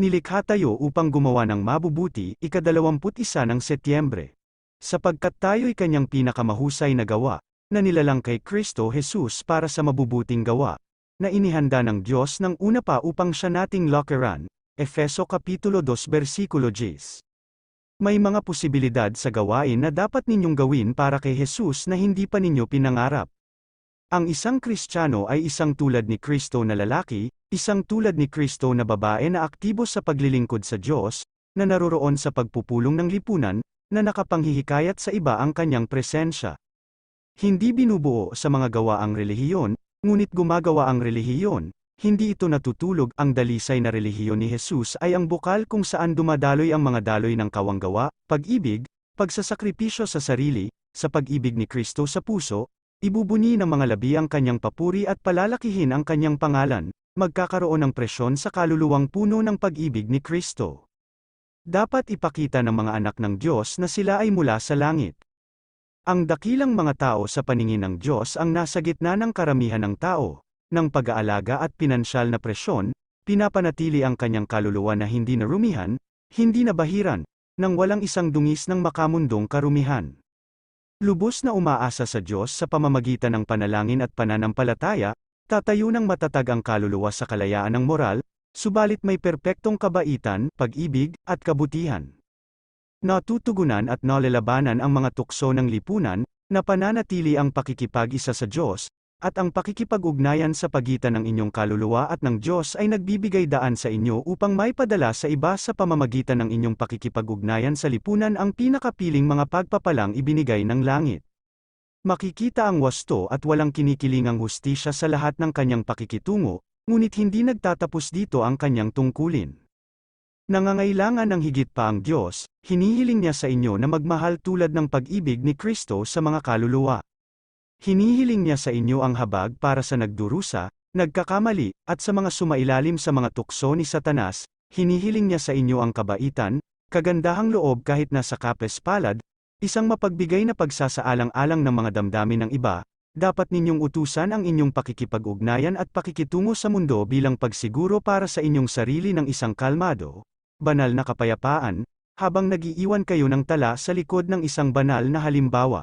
Nilikha tayo upang gumawa ng mabubuti, ikadalawamput isa ng Setyembre. Sapagkat tayo'y kanyang pinakamahusay na gawa, na nilalang kay Kristo Jesus para sa mabubuting gawa, na inihanda ng Diyos ng una pa upang siya nating lokeran, Efeso Kapitulo 2 Versikulo 10. May mga posibilidad sa gawain na dapat ninyong gawin para kay Jesus na hindi pa ninyo pinangarap. Ang isang Kristiyano ay isang tulad ni Kristo na lalaki, isang tulad ni Kristo na babae na aktibo sa paglilingkod sa Diyos, na naroroon sa pagpupulong ng lipunan, na nakapanghihikayat sa iba ang kanyang presensya. Hindi binubuo sa mga gawa ang relihiyon, ngunit gumagawa ang relihiyon, hindi ito natutulog ang dalisay na relihiyon ni Jesus ay ang bukal kung saan dumadaloy ang mga daloy ng kawanggawa, pag-ibig, pagsasakripisyo sa sarili, sa pag-ibig ni Kristo sa puso, Ibubuni ng mga labi ang kanyang papuri at palalakihin ang kanyang pangalan, magkakaroon ng presyon sa kaluluwang puno ng pag-ibig ni Kristo. Dapat ipakita ng mga anak ng Diyos na sila ay mula sa langit. Ang dakilang mga tao sa paningin ng Diyos ang nasa gitna ng karamihan ng tao, ng pag-aalaga at pinansyal na presyon, pinapanatili ang kanyang kaluluwa na hindi narumihan, hindi nabahiran, nang walang isang dungis ng makamundong karumihan. Lubos na umaasa sa Diyos sa pamamagitan ng panalangin at pananampalataya, tatayo ng matatag ang kaluluwa sa kalayaan ng moral, subalit may perpektong kabaitan, pag-ibig, at kabutihan. Natutugunan at nalalabanan ang mga tukso ng lipunan, na pananatili ang pakikipag-isa sa Diyos, at ang pakikipag-ugnayan sa pagitan ng inyong kaluluwa at ng Diyos ay nagbibigay daan sa inyo upang maipadala sa iba sa pamamagitan ng inyong pakikipag-ugnayan sa lipunan ang pinakapiling mga pagpapalang ibinigay ng langit. Makikita ang wasto at walang kinikilingang hustisya sa lahat ng kanyang pakikitungo, ngunit hindi nagtatapos dito ang kanyang tungkulin. Nangangailangan ng higit pa ang Diyos, hinihiling niya sa inyo na magmahal tulad ng pag-ibig ni Kristo sa mga kaluluwa. Hinihiling niya sa inyo ang habag para sa nagdurusa, nagkakamali, at sa mga sumailalim sa mga tukso ni Satanas, hinihiling niya sa inyo ang kabaitan, kagandahang loob kahit nasa kapes palad, isang mapagbigay na pagsasaalang-alang ng mga damdamin ng iba, dapat ninyong utusan ang inyong pakikipag-ugnayan at pakikitungo sa mundo bilang pagsiguro para sa inyong sarili ng isang kalmado, banal na kapayapaan, habang nagiiwan kayo ng tala sa likod ng isang banal na halimbawa.